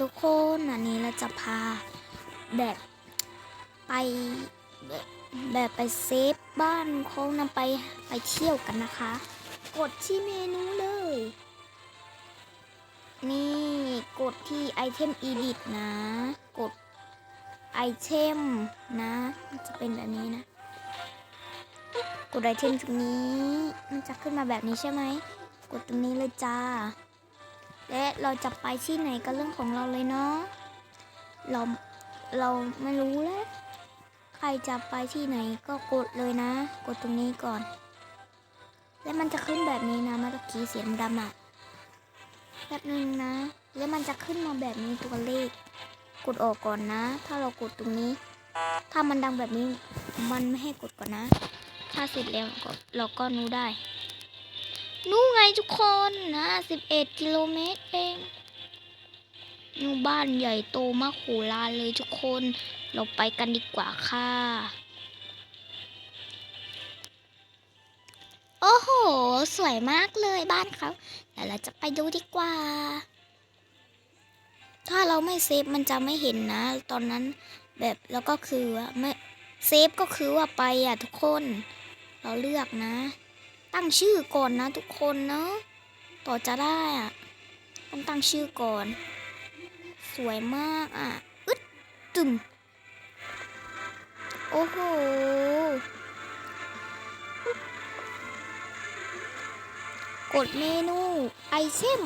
ทุกคนอันนี้เราจะพาแบบไปแบบแบบไปเซฟบ้านเขานำไปไปเที่ยวกันนะคะ กดที่เมนูเลย นี่กดที่ไอเทม edit นะ กดไอเทมนะมันจะเป็นแบบนี้นะ กดไอเทมตรงนี้ มันจะขึ้นมาแบบนี้ใช่ไหม กดตรงนี้เลยจ้า และเราจะไปที่ไหนก็เรื่องของเราเลยเนาะเราเราไม่รู้แล้วใครจะไปที่ไหนก็กดเลยนะ กดตรงนี้ก่อน และมันจะขึ้นแบบนี้นะเมื่อกี้เสียงดำอะแป๊บนึงนะ แล้วมันจะขึ้นมาแบบนี้ตัวเลข กดออกก่อนนะ ถ้าเรากดตรงนี้ ถ้ามันดังแบบนี้มันไม่ให้กดก่อนนะ ถ้าเสร็จแล้วเราก็นู้ได้ นู่ไงทุกคนนะ11กิโลเมตรเองนู่บ้านใหญ่โตมากโหฬารเลยทุกคน เราไปกันดีกว่าค่ะ โอ้โห สวยมากเลยบ้านเขาเดี๋ยวเราจะไปดูดีกว่า ถ้าเราไม่เซฟมันจะไม่เห็นนะ ตอนนั้นแบบแล้วก็คือไม่เซฟก็คือว่าไปอะทุกคน เราเลือกนะ ตั้งชื่อก่อนนะทุกคนเนาะต่อจะได้อะต้องตั้งชื่อก่อน สวยมากอะอึดตึมโอ้โหกดเมนูไอเทม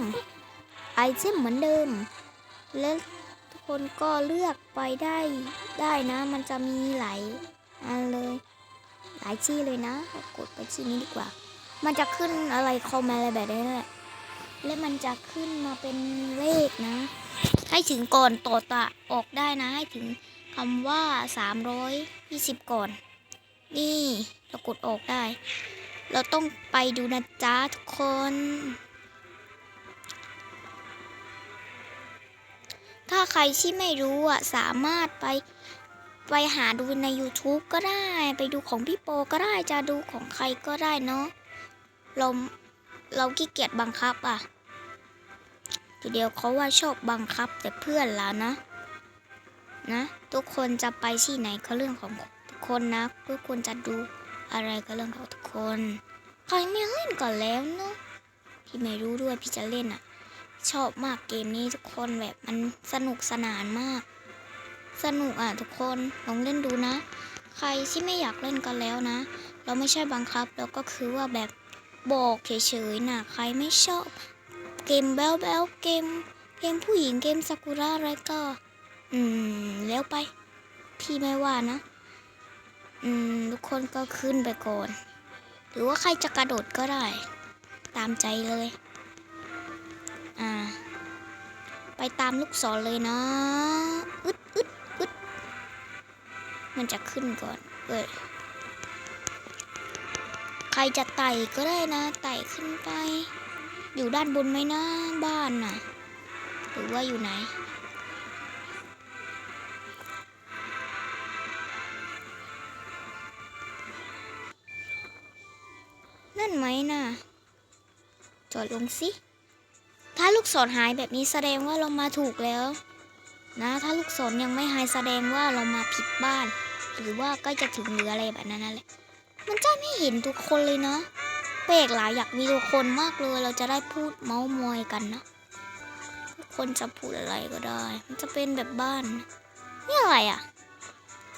ไอเทมเหมือนเดิม แล้วทุกคนก็เลือกไปได้ได้นะ มันจะมีหลายอันเลย หลายที่เลยนะ กดไปที่นี้ดีกว่า มันจะขึ้นอะไรคอมอะไรแบบนี้แหละ และมันจะขึ้นมาเป็นเลขนะ ให้ถึงก่อนต่อตะออกได้นะ ให้ถึงคำว่า 320 ก่อน นี่เรากดออกได้ เราต้องไปดูนะจ๊ะทุกคน ถ้าใครที่ไม่รู้อะ สามารถไปไปหาดูใน YouTube ก็ได้ ไปดูของพี่โปก็ได้ จะดูของใครก็ได้เนาะ เราเราขี้เกียจบังคับอะ ทีเดียวเขาว่าชอบบังคับแต่เพื่อนแล้วนะ นะ ทุกคนจะไปที่ไหนก็เรื่องของทุกคนนะ ทุกคนจะดูอะไรก็เรื่องของทุกคน ใครไม่เล่นก่อนแล้วเนาะพี่ไม่รู้ด้วยพี่จะเล่นอะ ชอบมากเกมนี้ทุกคนแบบมันสนุกสนานมาก สนุกอะทุกคนลองเล่นดูนะ ใครที่ไม่อยากเล่นกันแล้วนะ เราไม่ใช่บังคับเราก็คือว่าแบบ บอกเฉยๆนะใครไม่ชอบ เกมแบลแบลเกม เกมผู้หญิงเกมซากุระอะไรก็ อืม แล้วไป พี่ไม่ว่านะ อืม ทุกคนก็ขึ้นไปก่อน หรือว่าใครจะกระโดดก็ได้ ตามใจเลย อ่า ไปตามลูกศรเลยนะอึดอึดอึดมันจะขึ้นก่อน เอ้ย ครจะไต่ก็ได้นะ ไต่ขึ้นไป อยู่ด้านบนไหมนะบ้านน่ะ หรือว่าอยู่ไหน นั่นไหมน่ะจอดลงสิ ถ้าลูกศรหายแบบนี้แสดงว่าเรามาถูกแล้ว นะ ถ้าลูกศรยังไม่หายแสดงว่าเรามาผิดบ้าน หรือว่าใกล้จะถึงหรืออะไรแบบนั้นนั่นแหละ มันจะไม่เห็นทุกคนเลยเนาะแปลกหลายอยากมีทุกคนมากเลย เราจะได้พูดเมาส์มอยกันนะทุกคนจะพูดอะไรก็ได้ มันจะเป็นแบบบ้าน นี่อะไรอะ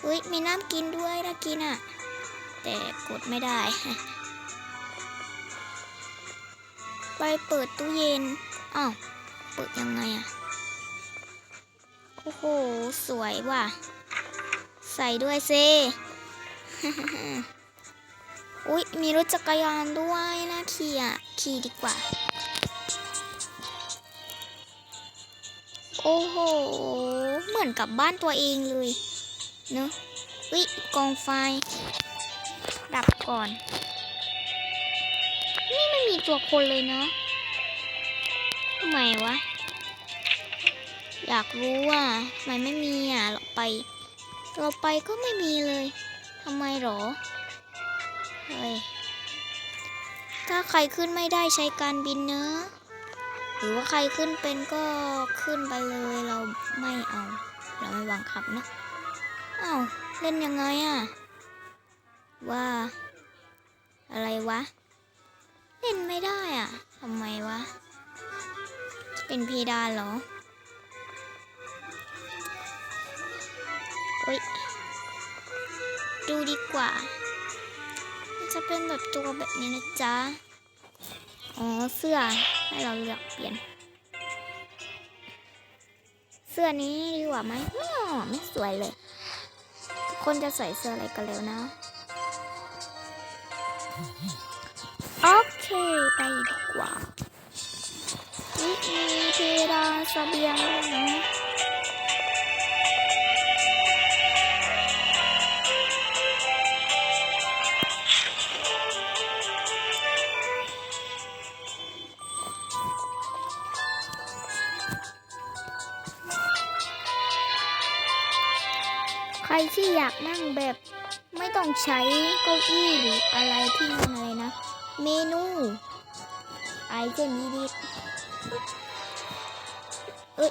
เฮ้ยมีน้ำกินด้วยนะกินอะ แต่กดไม่ได้ ไปเปิดตู้เย็นอ้าวเปิดยังไงอะโอ้โห สวยว่ะ ใส่ด้วยเซ อุ๊ยมีรถจักรยานด้วยนะขี่อะขี่ดีกว่า โอ้โห เหมือนกับบ้านตัวเองเลยเนอะอุ๊ยกองไฟ ดับก่อน นี่ไม่มีตัวคนเลยเนาะทำไมวะ อยากรู้ว่าทำไมไม่มีอะเราไป เราไปก็ไม่มีเลยทำไมหรอ เฮ้ยถ้าใครขึ้นไม่ได้ใช้การบินเนอะหรือว่าใครขึ้นเป็นก็ขึ้นไปเลยเราไม่เอา เราไม่บังคับนะอ้าวเล่นยังไงอะว่า อะไรวะ เล่นไม่ได้อะทำไมวะ เป็นพีดานเหรอโอ้ยดูดีกว่า จะเป็นแบบตัวแบบนี้นะจ๊ะ อ๋อ เสื้อให้เราเลือกเปลี่ยน เสื้อนี้ดีกว่าไหมอ๋อไม่สวยเลยทุกคนจะใส่เสื้ออะไรกันแล้วนะ โอเค ไปดีกว่าวิมีเพดาเสบียงนะ ที่อยากนั่งแบบไม่ต้องใช้เก้าอี้หรืออะไรที่มันอะไรนะ เมนูไอเทมยีดีเอ้ย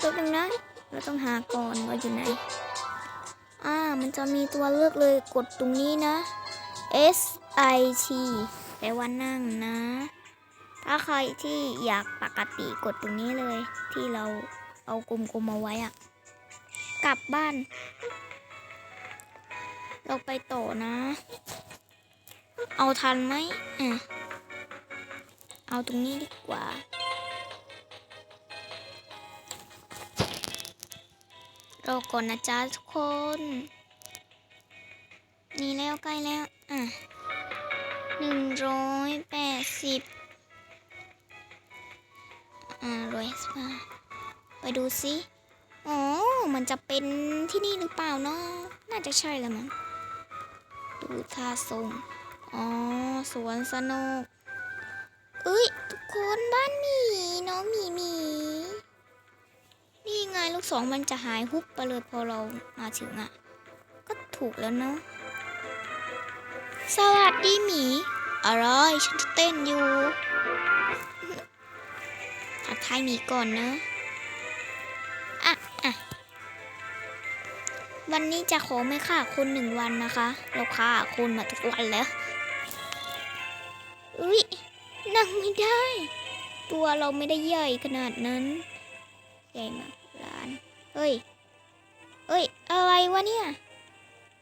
ตัวนึงนะ เราต้องหาก่อนว่าอยู่ไหน อ่า มันจะมีตัวเลือกเลยกดตรงนี้นะ S I T แปลว่านั่งนะ ถ้าใครที่อยากปกติกดตรงนี้เลย ที่เราเอากลมๆมาไว้อะกลับบ้าน เราไปต่อนะ เอาทันไหมอะเอาตรงนี้ดีกว่าเรอก่อนนะจ๊ะทุกคน นี่แล้วใกล้แล้ว อะหนึ่งร้อยแปดสิบอ่าร้อยสิบไปดูสิ อ๋อ มันจะเป็นที่นี่หรือเปล่าเนาะน่าจะใช่แล้วมั้ง ดูท่าทรงอ๋อ สวนสนุกเอ้ย ทุกคนบ้านหมีน้องหมีหมีนี่ไงลูกสองมันจะหายฮุบไปเลยพอเรามาถึงอะ่ะ ก็ถูกแล้วเนาะสวัสดีหมีอะไรฉันจะเต้นอยู่ทักทายหมีก่อนเนะ วันนี้จะขอไม่ฆ่าคนหนึ่งวันนะคะ เราฆ่าคนมาทุกวันแล้วอุ้ยนั่งไม่ได้ ตัวเราไม่ได้ใหญ่ขนาดนั้น ใหญ่มากร้านเฮ้ยเอ้ย อะไรวะเนี่ย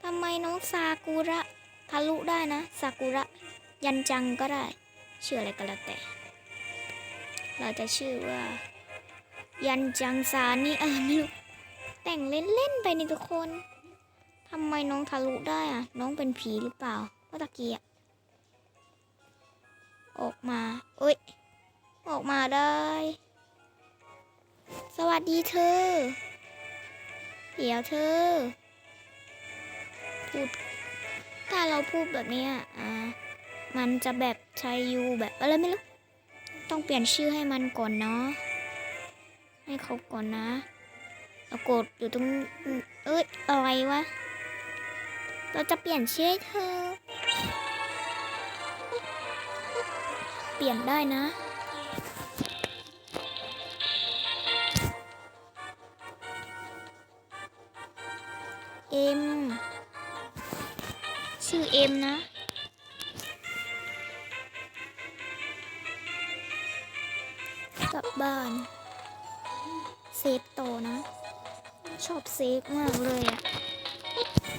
ทำไมน้องซากุระทะลุได้นะซากุระ ยันจังก็ได้ชื่ออะไรก็แล้วแต่ เราจะชื่อว่า ยันจังซานี่เออไม่รู้ แต่งเล่นๆไปนี่ทุกคน ทำไมน้องทะลุได้อะน้องเป็นผีหรือเปล่าเมื่อตะกี้อะออกมาเอ้ย ออกมาได้ สวัสดีเธอ เดี๋ยวเธอ พูด ถ้าเราพูดแบบนี้อ่ามันจะแบบใช้ยูแบบอะไรไม่รู้ ต้องเปลี่ยนชื่อให้มันก่อนเนาะ ให้เขาก่อนนะ เรากดอยู่ตรงเอ้ยอะไรวะ เราจะเปลี่ยนชื่อให้เธอ เปลี่ยนได้นะเอ็มชื่อเอ็มนะกลับบ้าน เซฟโตนะ ชอบเซฟมากเลยอะ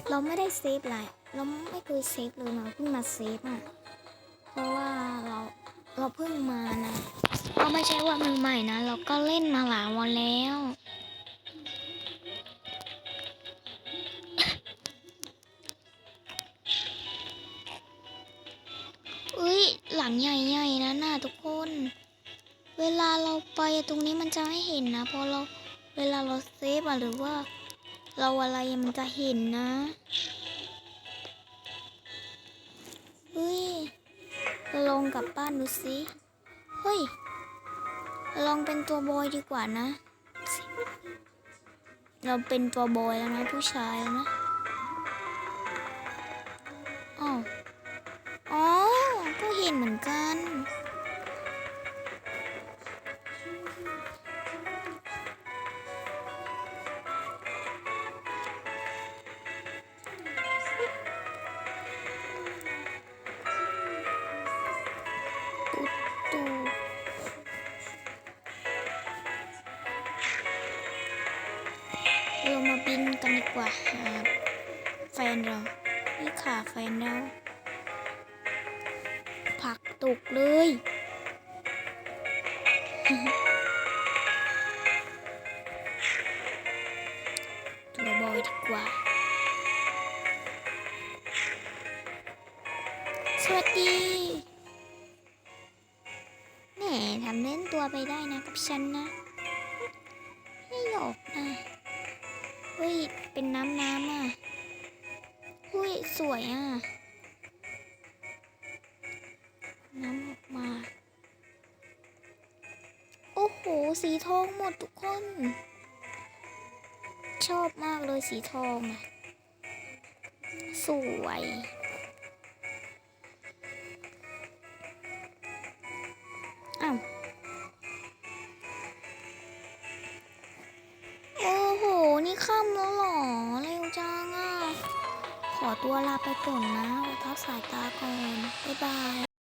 เราไม่ได้เซฟหลายเราไม่เคยเซฟเลยมาเพิ่งมาเซฟอะเพราะว่าเราเราเพิ่งมานะก็ไม่ใช่ว่ามือใหม่นะ เราก็เล่นมาหลายวันแล้วอุ้ยหลังใหญ่ๆนะน่าทุกคน เวลาเราไปตรงนี้มันจะไม่เห็นนะพราะเรา เวลาเราเซฟอะหรือว่า เราอะไรมันจะเห็นนะอุ้ยลองกลับบ้านดูสิเฮ้ย ลองเป็นตัวบอยดีกว่านะ เราเป็นตัวบอยแล้วนะผู้ชายแล้วนะอ้าวอ๋อ ก็เห็นเหมือนกัน นี่ค่ะแฟนเราผลักตกเลย ตัวบอยดีกว่า สวัสดีแหมทำเล่นตัวไปได้นะกับฉันนะ ไม่หยอกนะ เฮ้ย เป็นน้ำน้ำอะ เฮ้ย สวยอะ น้ำออกมา โอ้โห สีทองหมดทุกคน ชอบมากเลยสีทองอะ สวยอ้าว ก่อนนะไว้พักสายตาก่อน บ๊ายบาย